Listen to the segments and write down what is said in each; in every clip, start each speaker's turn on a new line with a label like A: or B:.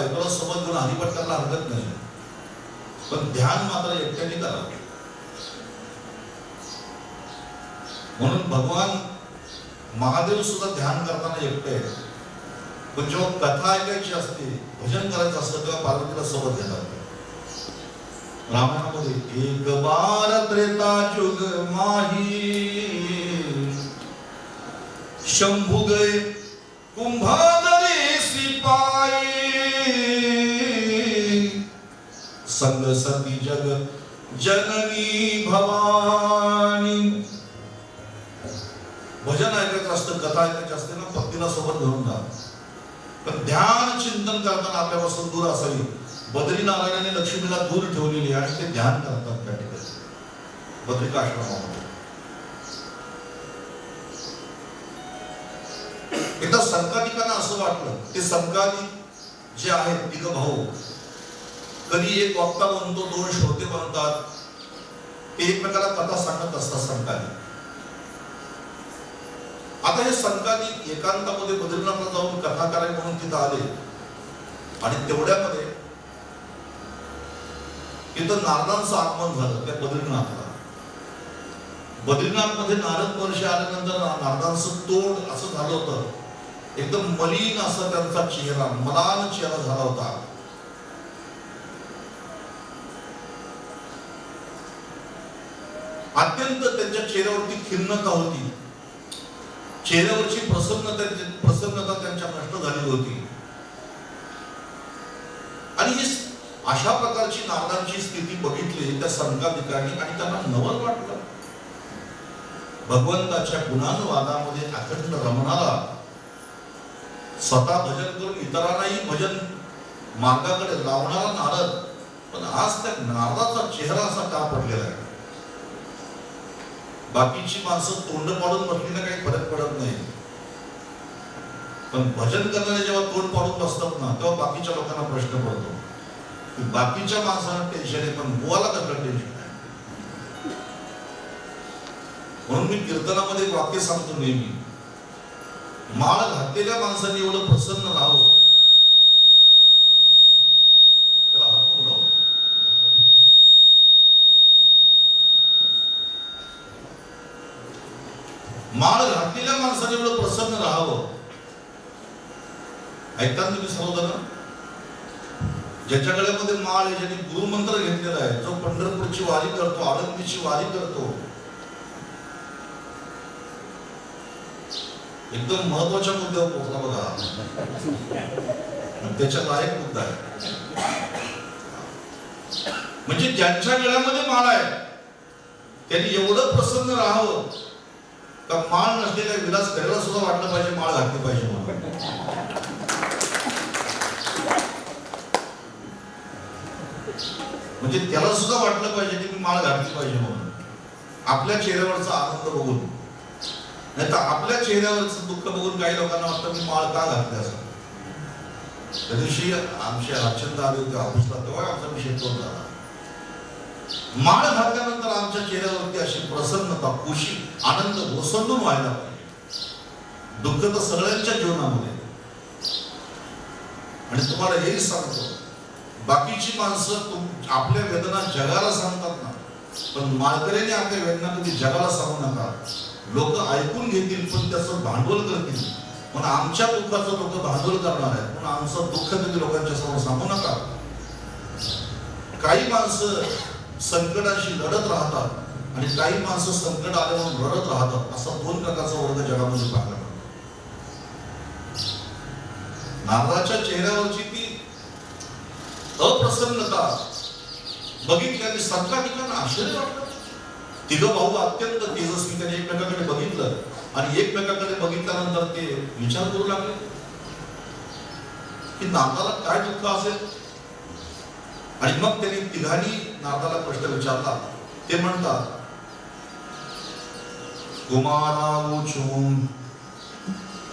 A: बायकोला सोबत घेऊन हरिपाठ करायला हरकत नाही पण ध्यान मात्र एकट्याने करावं. म्हणून भगवान महादेव सुद्धा ध्यान करताना एकटे आहेत. पण जेव्हा कथा ऐकायची असते भजन करायचं असतं तेव्हा पार्वतीला सोबत घेतात रामायणामध्ये एक बार त्रेता जुग माही शंभू गए कुंभादरी सिपा संग सती जग जननी भवानी। भजन ऐकायचं असतं कथा ऐकायची असते ना भक्तीला सोबत घेऊन जा पण ध्यान चिंतन करताना आपल्यापासून दूर असावी. बद्रीनारायणाने लक्ष्मीला दूर ठेवलेली आणि ते ध्यान करतात त्या ठिकाणी. बद्रिका आश्रमामध्ये. एकदा संकालिकांना असं वाटलं ते संकालिक जे आहेत तिघ भाऊ कधी एक वक्ता बनतो दोन श्रोते बनतात. ते एकमेकाला कथा सांगत असतात संकाली. आता हे संकाली एकांतामध्ये बद्रीनाथला जाऊन कथा करायला म्हणून तिथं आले. आणि तेवढ्यामध्ये तिथं नारदांचं आगमन झालं त्या बद्रीनाथला. बद्रीनाथमध्ये नारद वर्ष आल्यानंतर नारदांचं तोंड असं झालं होतं. एकदम मलिन असा त्यांचा चेहरा मलान चेहरा झाला होता. अत्यंत त्यांच्या चेहऱ्यावरती खिन्नता होती. चेहऱ्यावरची प्रसन्नता प्रसन्नता त्यांच्या नष्ट झालेली होती. आणि ही अशा प्रकारची नारदांची स्थिती बघितली त्या संकादिकांनी आणि त्यांना नवल वाटलं. भगवंताच्या गुणानुवादामध्ये अखंड रमणारा स्वतः भजन करून इतरांनाही भजन मार्गाकडे लावणारा नारद पण आज त्या नारदाचा चेहरा असा का पडलेला आहे? बाकीची माणसं तोंड पाडून बसलेला काही फरक पडत नाही. पण भजन करणारे जेव्हा तोंड पाडून बसतात ना तेव्हा बाकीच्या लोकांना प्रश्न पडतो. की बाकीच्या माणसांना टेन्शन आहे पण बुवाला कसलं टेन्शन आहे? म्हणून मी कीर्तनामध्ये एक वाक्य सांगतो नेहमी. माळ घातलेल्या माणसाने एवढं प्रसन्न राहावं त्याला हात बोलावं माळ घातलेल्या माणसाने एवढं प्रसन्न राहावं? ऐकतात तुम्ही सर्वजण ज्याच्या गळ्यामध्ये माळ आहे ज्याने गुरुमंत्र घेतलेला आहे जो पंढरपूरची वारी करतो आळंदीची वारी करतो. एकदम महत्त्वाच्या मुद्द्यावर पोहोचला बघा. आणि एक मुद्दा आहे. म्हणजे ज्यांच्या गळ्यामध्ये माळ आहे त्यांनी एवढं प्रसन्न राहावं. का माळ नसलेल्या विलास करायला सुद्धा वाटलं पाहिजे माळ घातली पाहिजे म्हणून. म्हणजे त्याला सुद्धा वाटलं पाहिजे की मी माळ घातली पाहिजे म्हणून. आपल्या चेहऱ्यावरचा आनंद बघून. नाही तर आपल्या चेहऱ्यावरचं दुःख बघून काही लोकांना वाटतं मी माळ का घातली असं? त्या दिवशी आमचे राजचंद्र आले होते ऑफिसला तेव्हा आमचा विषय तो झाला. माळ घातल्यानंतर आमच्या चेहऱ्यावरती अशी प्रसन्नता खुशी आनंद ओसंडून व्हायला पाहिजे. दुःख तर सगळ्यांच्या जीवनामध्ये. आणि तुम्हाला हेही सांगतो बाकीची माणसं तुम- आपल्या वेदना जगाला सांगतात ना पण माळकऱ्याने आपल्या वेदना कधी जगाला सांगू नका. लोक ऐकून घेतील पण त्याचं भांडवल करतील. पण आमच्या दुःखाचं लोक भांडवल करणार आहेत. पण आमचं दुःख कधी लोकांच्या समोर सांगू नका. काही माणसं संकटाशी लढत राहतात. आणि काही माणसं संकट आले म्हणून रडत राहतात असा दोन प्रकारचा वर्ग जगामध्ये पाहिला नारदाच्या चेहऱ्यावरची ती अप्रसन्नता बघितल्याने संकाटिकांना आश्चर्य वाटलं. तिघ भाऊ अत्यंत तेजस्वी त्याने एकमेकाकडे बघितलं आणि एकमेकाकडे बघितल्यानंतर ते विचार करू लागले. की नारदाला काय दुःख असेल? आणि मग त्यांनी तिघांनी नारदाला प्रश्न विचारला. ते म्हणतात कुमारावुचून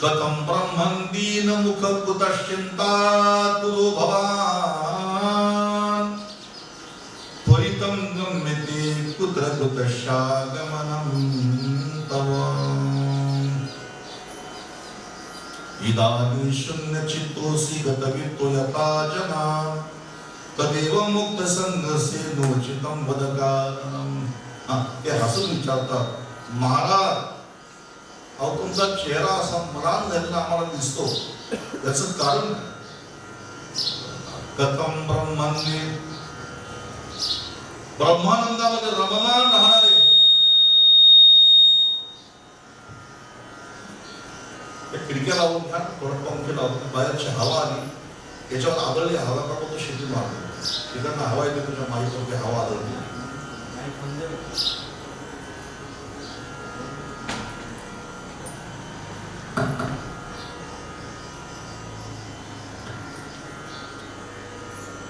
A: कथम ब्रह्मन दीन मुख कुतश्चिंता तुलो भवान। त्वरितं गम्यते कुत्र कुतश्चागमनं तव। इदानीं शून्य चित्तोसी गतवित्तो यथा जना तदेव मुक्त संघसे नोचितम वदकारणम। हा ते हसून विचारतात महाराज अहो तुमचा चेहरा असा मलान झालेला आम्हाला दिसतो. त्याच कारण कथम ब्रह्मांनी ब्रह्मानंदामध्ये रममान राहणारे. खिडक्या लावून घ्या थोडं पंखे लावून बाहेरची हवा आली याच्यावर आदळली हवा का तो शेती मारतो तिकडनं हवा येते तुझ्या माईवरती हवा आदळली.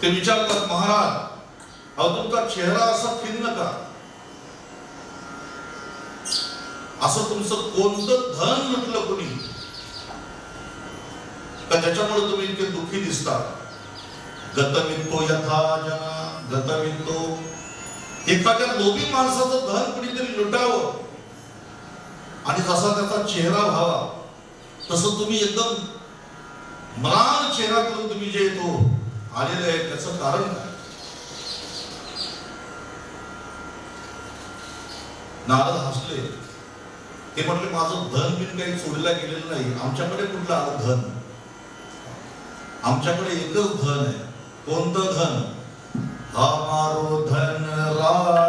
A: ते विचारतात महाराज अहो तुमचा चेहरा असा खिन्न का? असं तुमचं कोणतं धन म्हटलं कुणी? का ज्याच्यामुळे तुम्ही इतके दुःखी दिसता? गतमितो यथा जना गतमितो एखाद्या लोभी माणसाचं धन कुणीतरी लुटावं आणि जसा त्याचा चेहरा व्हावा तसं तुम्ही एकदम म्लान चेहरा करून तुम्ही जे येतो आलेलं आहे त्याचं कारण काय? नारद हसले. ते म्हटले माझं धन बिन काही चोरीला गेलेलं नाही. आमच्याकडे कुठलं आलं धन? आमच्याकडे एकच धन आहे. कोणतं धन? हमारो धन राधा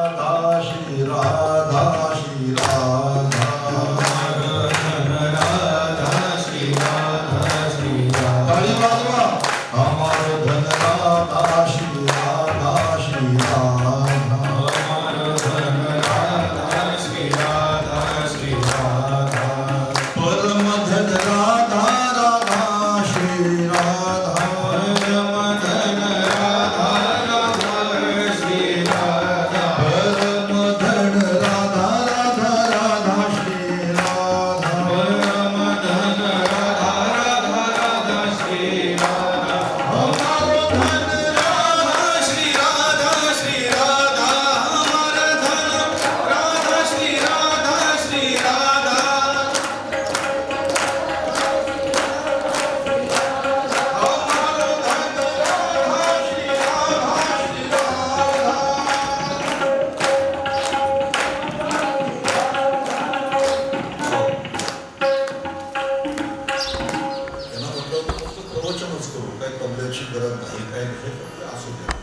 A: काय गरज नाही. काय नाही. फक्त असू द्या.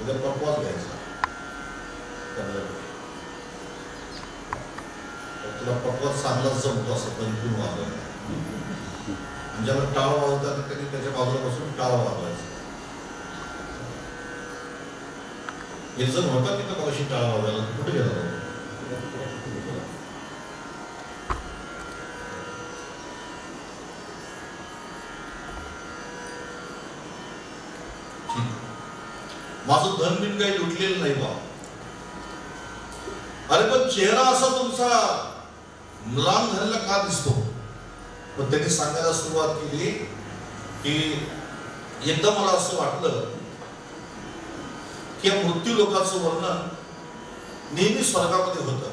A: उद्या परवाच घ्यायचा. तुला पकवाच चांगलाच जमतो असं कंटिन्यू वाजवायला आणि ज्याला टाळ वाजवतात त्यांनी त्याच्या बाजूला बसून टाळ वाजवायचा. एक जण होता तिथं मगाशी टाळ वाजवायला कुठे गेला माझं धन बिन काही लुटलेलं नाही बा. अरे पण चेहरा असा तुमचा लांब झालेला का दिसतो? पण त्यांनी सांगायला सुरुवात केली की एकदा मला असं वाटलं की या मृत्यू लोकांचं वर्णन नेहमी स्वर्गामध्ये होतं.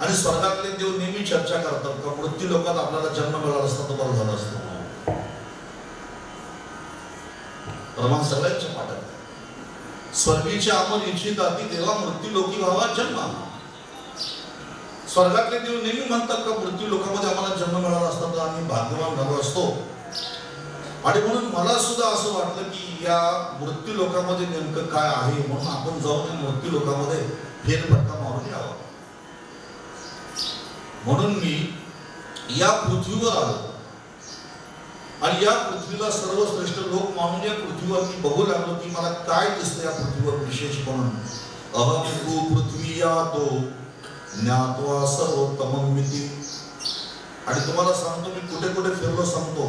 A: आणि स्वर्गातले देव नेहमी चर्चा करतात का मृत्यू लोकात आपल्याला जन्म मिळाला असता तो बरं झाला असतो. प्रमाण सगळ्यांच्या स्वर्गीच्या अमर इच्छित अति तेव्हा मृत्यू लोकी व्हावा जन्म. स्वर्गातले देव नेहमी म्हणतात का मृत्यू लोकांमध्ये आम्हाला जन्म मिळाला असता तर आम्ही भाग्यवान झालो असतो. आणि म्हणून मला सुद्धा असं वाटलं की या मृत्यू लोकांमध्ये नेमकं काय आहे म्हणून आपण जाऊन या मृत्यू लोकांमध्ये फेरफटका मारून यावा. म्हणून मी या पृथ्वीवर आलो. आणि या पृथ्वीला सर्वश्रेष्ठ लोक मानून या पृथ्वीवर मी बघू लागलो की मला काय दिसतं या पृथ्वीवर विशेष म्हणून. अहम तू पृथ्वी या तो ज्ञातवा सर्वोत्तम मिती आणि तुम्हाला सांगतो मी कुठे कुठे फिरलो सांगतो.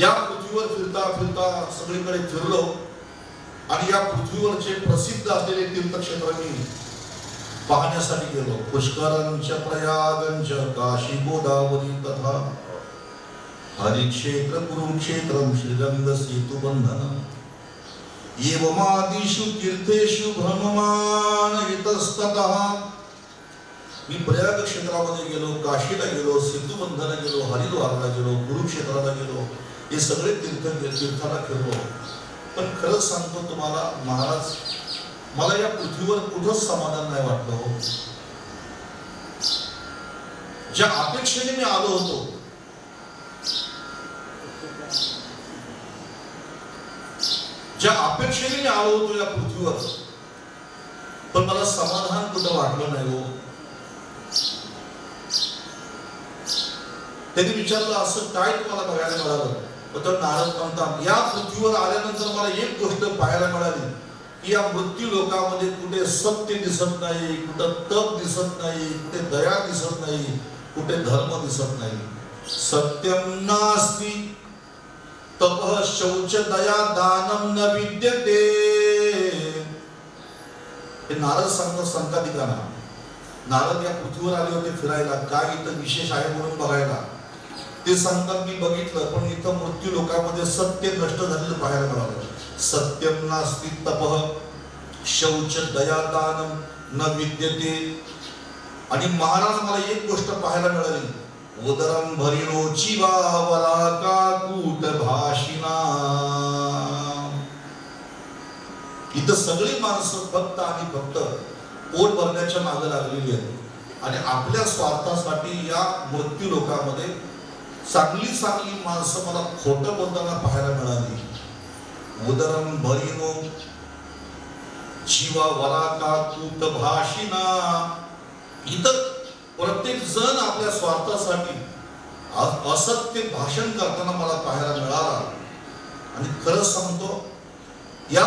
A: या पृथ्वीवर फिरता फिरता सगळीकडे फिरलो. आणि या पृथ्वीवरचे प्रसिद्ध असलेले तीर्थक्षेत्र मी पाहण्यासाठी गेलो. पुष्करांच्या प्रयागंच काशी गोदावरी तथा हरिक्षेत्र कुरुक्षेत्र श्रीरंग सेतु बंधन एवमादिषु तीर्थेषु भ्रममान इतस्ततः मी प्रयाग क्षेत्रामध्ये गेलो काशीला गेलो सेतुबंधला गेलो हरिद्वारला गेलो कुरुक्षेत्राला गेलो हे सगळे तीर्थ तीर्थाला फिरलो. पण खरंच सांगतो तुम्हाला महाराज मला या पृथ्वीवर कुठंच समाधान नाही वाटलं हो. ज्या अपेक्षेने मी आलो होतो ज्या अपेक्षेने मी आलो होतो या पृथ्वीवर पण मला समाधान कुठं वाटलं नाही हो? त्यांनी विचारलं असं काय तुम्हाला बघायला मिळालं? तर नारद म्हणतात या पृथ्वीवर आल्यानंतर मला एक गोष्ट पाहायला मिळाली की या मृत्यू लोकांमध्ये कुठे सत्य दिसत नाही कुठं तप दिसत नाही कुठे दया दिसत नाही कुठे धर्म दिसत नाही. सत्यम नास्ती तपः शौच दया दानम न विद्यते. हे नारद सांगतो संकाधिकांना नारद या पृथ्वीवर आले होते फिरायला. काय इथं विशेष आहे म्हणून बघायला. ते सांगतात मी बघितलं पण इथं मृत्यू लोकांमध्ये सत्य नष्ट झालेलं पाहायला मिळालं. सत्यम नास्ती तपः. शौच दया दानम न विद्यते. आणि महाराज मला एक गोष्ट पाहायला मिळाली. उदरं भरिणोची वावरा का भाषिना इथं सगळी माणसं फक्त आणि फक्त पोट भरण्याच्या मागे लागलेली आहेत. आणि आपल्या स्वार्थासाठी या मृत्यू लोकांमध्ये चांगली चांगली माणसं मला खोटं बोलताना पाहायला मिळाली. उदरम भरिनो जीवा वरा का कूट भाषिना इतर प्रत्येक जण आपल्या स्वार्थासाठी असत्य भाषण करताना मला पाहायला मिळाला. आणि खरंच सांगतो या